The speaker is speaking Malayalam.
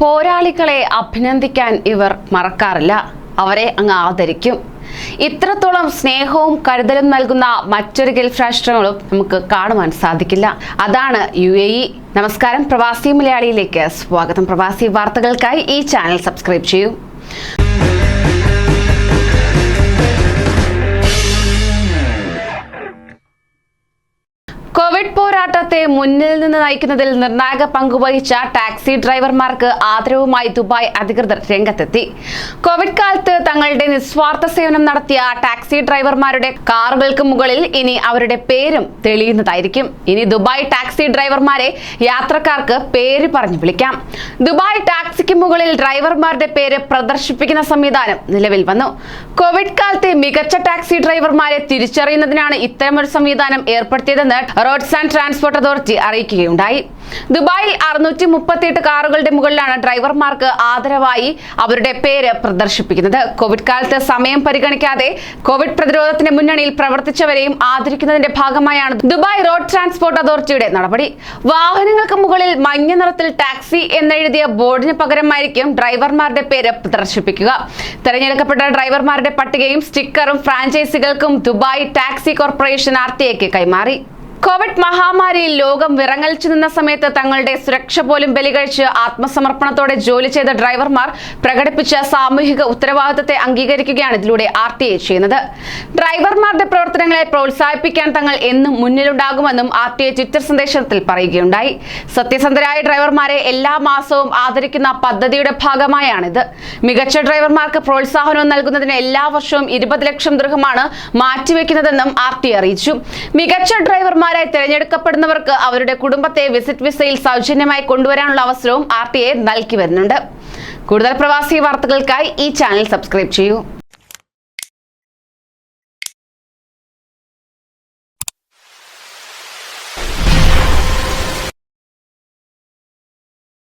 പോരാളികളെ അഭിനന്ദിക്കാൻ ഇവർ മറക്കാറില്ല. അവരെ അങ്ങ് ആദരിക്കും. ഇത്രത്തോളം സ്നേഹവും കരുതലും നൽകുന്ന മറ്റൊരു ഗൾഫ് രാഷ്ട്രങ്ങളും നമുക്ക് കാണുവാൻ സാധിക്കില്ല. അതാണ് യു എ ഇ. നമസ്കാരം പ്രവാസി മലയാളിയിലേക്ക്. സ്വാഗതം പ്രവാസി വാർത്തകൾക്കായി ഈ ചാനൽ സബ്സ്ക്രൈബ് ചെയ്യൂ. കോവിഡ് പോരാട്ടത്തെ മുന്നിൽ നിന്ന് നയിക്കുന്നതിൽ നിർണായക പങ്കുവഹിച്ച ടാക്സി ഡ്രൈവർമാർക്ക് ആദരവുമായി ദുബായ് അധികൃതർ രംഗത്തെത്തി. കോവിഡ് കാലത്ത് തങ്ങളുടെ നിസ്വാർത്ഥ സേവനം നടത്തിയ ടാക്സി ഡ്രൈവർമാരുടെ കാറുകൾക്ക് മുകളിൽ ഇനി അവരുടെ പേരും തെളിയുന്നതായിരിക്കും. ഇനി ദുബായ് ടാക്സി ഡ്രൈവർമാരെ യാത്രക്കാർക്ക് പേര് പറഞ്ഞു വിളിക്കാം. ദുബായ് ടാക്സിക്ക് മുകളിൽ ഡ്രൈവർമാരുടെ പേര് പ്രദർശിപ്പിക്കുന്ന സംവിധാനം നിലവിൽ വന്നു. കോവിഡ് കാലത്തെ മികച്ച ടാക്സി ഡ്രൈവർമാരെ തിരിച്ചറിയുന്നതിനാണ് ഇത്തരമൊരു സംവിധാനം ഏർപ്പെടുത്തിയതെന്ന് റോഡ്സ് ആൻഡ് ട്രാൻസ്പോർട്ട് അതോറിറ്റി അറിയിക്കുകയുണ്ടായി. ദുബായിൽ അറുന്നൂറ്റി മുപ്പത്തിയെട്ട് കാറുകളുടെ മുകളിലാണ് ഡ്രൈവർമാർക്ക് ആദരവായി അവരുടെ പേര് പ്രദർശിപ്പിക്കുന്നത്. കോവിഡ് കാലത്ത് സമയം പരിഗണിക്കാതെ കോവിഡ് പ്രതിരോധത്തിന് മുന്നണിയിൽ പ്രവർത്തിച്ചവരെയും ആദരിക്കുന്നതിന്റെ ഭാഗമായാണ് ദുബായ് റോഡ് ട്രാൻസ്പോർട്ട് അതോറിറ്റിയുടെ നടപടി. വാഹനങ്ങൾക്ക് മുകളിൽ മഞ്ഞ നിറത്തിൽ ടാക്സി എന്നെഴുതിയ ബോർഡിന് പകരമായിരിക്കും ഡ്രൈവർമാരുടെ പേര് പ്രദർശിപ്പിക്കുക. തെരഞ്ഞെടുക്കപ്പെട്ട ഡ്രൈവർമാരുടെ പട്ടികയും സ്റ്റിക്കറും ഫ്രാഞ്ചൈസികൾക്കും ദുബായ് ടാക്സി കോർപ്പറേഷൻ ആർ കൈമാറി. കോവിഡ് മഹാമാരിയിൽ ലോകം വിറങ്ങലിച്ചു നിന്ന സമയത്ത് തങ്ങളുടെ സുരക്ഷ പോലും ബലികഴിച്ച് ആത്മസമർപ്പണത്തോടെ ജോലി ചെയ്ത ഡ്രൈവർമാർ പ്രകടിപ്പിച്ച സാമൂഹിക ഉത്തരവാദിത്തത്തെ അംഗീകരിക്കുകയാണ് ഇതിലൂടെ ആർ ടി ഐ ചെയ്യുന്നത്. ഡ്രൈവർമാരുടെ പ്രവർത്തനങ്ങളെ പ്രോത്സാഹിപ്പിക്കാൻ തങ്ങൾ എന്നും മുന്നിലുണ്ടാകുമെന്നും ആർ ടി ഐ ട്വിറ്റർ സന്ദേശത്തിൽ പറയുകയുണ്ടായി. സത്യസന്ധരായ ഡ്രൈവർമാരെ എല്ലാ മാസവും ആദരിക്കുന്ന പദ്ധതിയുടെ ഭാഗമായാണിത്. മികച്ച ഡ്രൈവർമാർക്ക് പ്രോത്സാഹനവും നൽകുന്നതിന് എല്ലാ വർഷവും ഇരുപത് ലക്ഷം ദൃഹമാണ് മാറ്റിവെക്കുന്നതെന്നും ആർ ടി അറിയിച്ചു. മികച്ച ഡ്രൈവർമാരായി തിരഞ്ഞെടുക്കപ്പെടുന്നവർക്ക് അവരുടെ കുടുംബത്തെ വിസിറ്റ് വിസയിൽ സൗജന്യമായി കൊണ്ടുവരാനുള്ള അവസരവും ആർ ടി എ നൽകി വരുന്നുണ്ട്. കൂടുതൽ പ്രവാസി വാർത്തകൾക്കായി ഈ ചാനൽ സബ്സ്ക്രൈബ് ചെയ്യൂ.